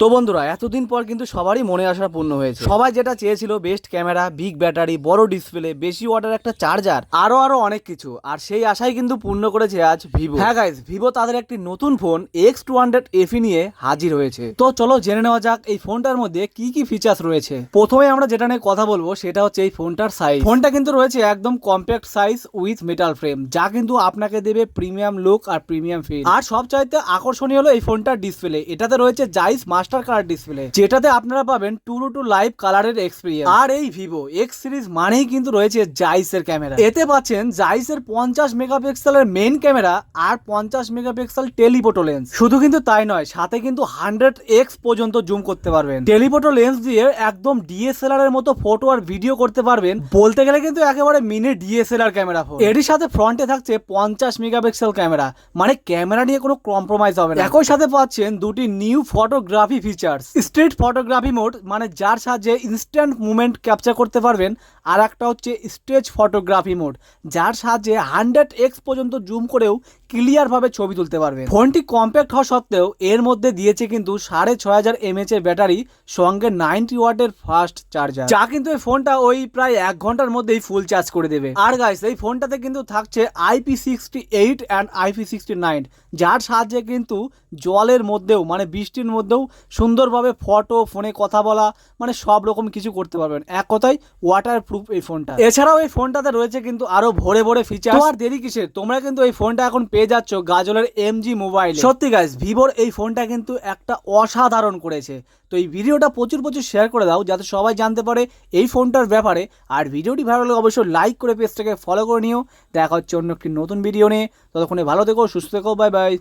তো বন্ধুরা, এতদিন পর কিন্তু সবারই মনে আসা পূর্ণ হয়েছে। সবাই যেটা চেয়েছিল বেস্ট ক্যামেরা বিগ ব্যাটারি বড় ডিসপ্লে বেশি ওয়াটার একটা চার্জার আরও আরও অনেক কিছু। আর সেই আশাই কিন্তু পূর্ণ করেছে আজ ভিভো হ্যাঁ গাইজ ভিভো তাদের একটি নতুন phone X two hundred FE নিয়ে হাজির হয়েছে। তো চলো জেনে নেওয়া যাক এই ফোনটার মধ্যে কি কি ফিচার্স রয়েছে। প্রথমে আমরা যেটা নিয়ে কথা বলব, সেটা হচ্ছে এই ফোনটার সাইজ ফোনটা কিন্তু রয়েছে একদম compact size with metal frame যা কিন্তু আপনাকে দেবে প্রিমিয়াম লুক আর প্রিমিয়াম ফিল আর সবচাইতে আকর্ষণীয় হলো এই ফোনটার ডিসপ্লে এটাতে রয়েছে জাইস মাস্টার কালার ডিসপ্লে যেটাতে আপনারা পাবেন টু টু লাইভ কালারের এক্সপিরিয়েন্স আর এই ভিভো এক্স সিরিজ মানেই কিন্তু রয়েছে জাইসের ক্যামেরা এতে পাচ্ছেন জাইসের পঞ্চাশ মেগাপিক্সেলের মেইন ক্যামেরা আর পঞ্চাশ মেগাপিক্সেল টেলিফোটো লেন্স শুধু কিন্তু তাই নয়, সাথে কিন্তু হান্ড্রেড এক্স পর্যন্ত জুম করতে পারবেন। টেলিফোটো লেন্স দিয়ে একদম ডিএসএলআর এর মতো ফটো আর ভিডিও করতে পারবেন। বলতে গেলে কিন্তু একেবারে মিনি ডিএসএলআর ক্যামেরা ফোন এরই সাথে ফ্রন্টে থাকছে পঞ্চাশ মেগাপিক্সেল ক্যামেরা মানে ক্যামেরা নিয়ে কোনো কম্প্রোমাইজ হবে না। একই সাথে পাচ্ছেন দুটি new photography features street photography mode মানে যার সাহায্যে ইনস্ট্যান্ট মুভমেন্ট ক্যাপচার করতে পারবেন। আর একটা হচ্ছে স্টেজ ফটোগ্রাফি মোড যার সাহায্যে হান্ড্রেড এক্স পর্যন্ত জুম করেও ক্লিয়ার ভাবে ছবি তুলতে পারবেন। ফোনটি কম্প্যাক্ট হওয়া সত্ত্বেও এর মধ্যে দিয়েছে কিন্তু সাড়ে ছয় হাজার এমএচ এর ব্যাটারি, সঙ্গে নাইনটি ওয়াটের ফাস্ট চার্জার যা কিন্তু এই ফোনটা ওই প্রায় এক ঘণ্টার মধ্যেই ফুল চার্জ করে দেবে। আর গাইস এই ফোনটাতে কিন্তু থাকছে IP sixty eight and IP sixty nine যার সাহায্যে কিন্তু জলের মধ্যেও মানে বৃষ্টির মধ্যেও সুন্দরভাবে ফটো ফোনে কথা বলা মানে সব রকম কিছু করতে পারবেন। এক কথায় ওয়াটার প্রুফ এই ফোনটা এছাড়াও এই ফোনটাতে রয়েছে কিন্তু আরও ভরে ভরে ফিচার আর দেরি কিসের? তোমরা কিন্তু এই ফোনটা এখন পেয়ে যাচ্ছ গাজলের এম জি মোবাইল সত্যি গাইজ ভিভোর এই ফোনটা কিন্তু একটা অসাধারণ করেছে। তো এই ভিডিওটা প্রচুর প্রচুর শেয়ার করে দাও, যাতে সবাই জানতে পারে এই ফোনটার ব্যাপারে। আর ভিডিওটি ভালো লাগলে অবশ্যই লাইক করে পেজটাকে ফলো করে নিও। দেখা হচ্ছে অন্য একটি নতুন ভিডিও নিয়ে। ততক্ষণে ভালো থেকো, সুস্থ থেকো বাই বাই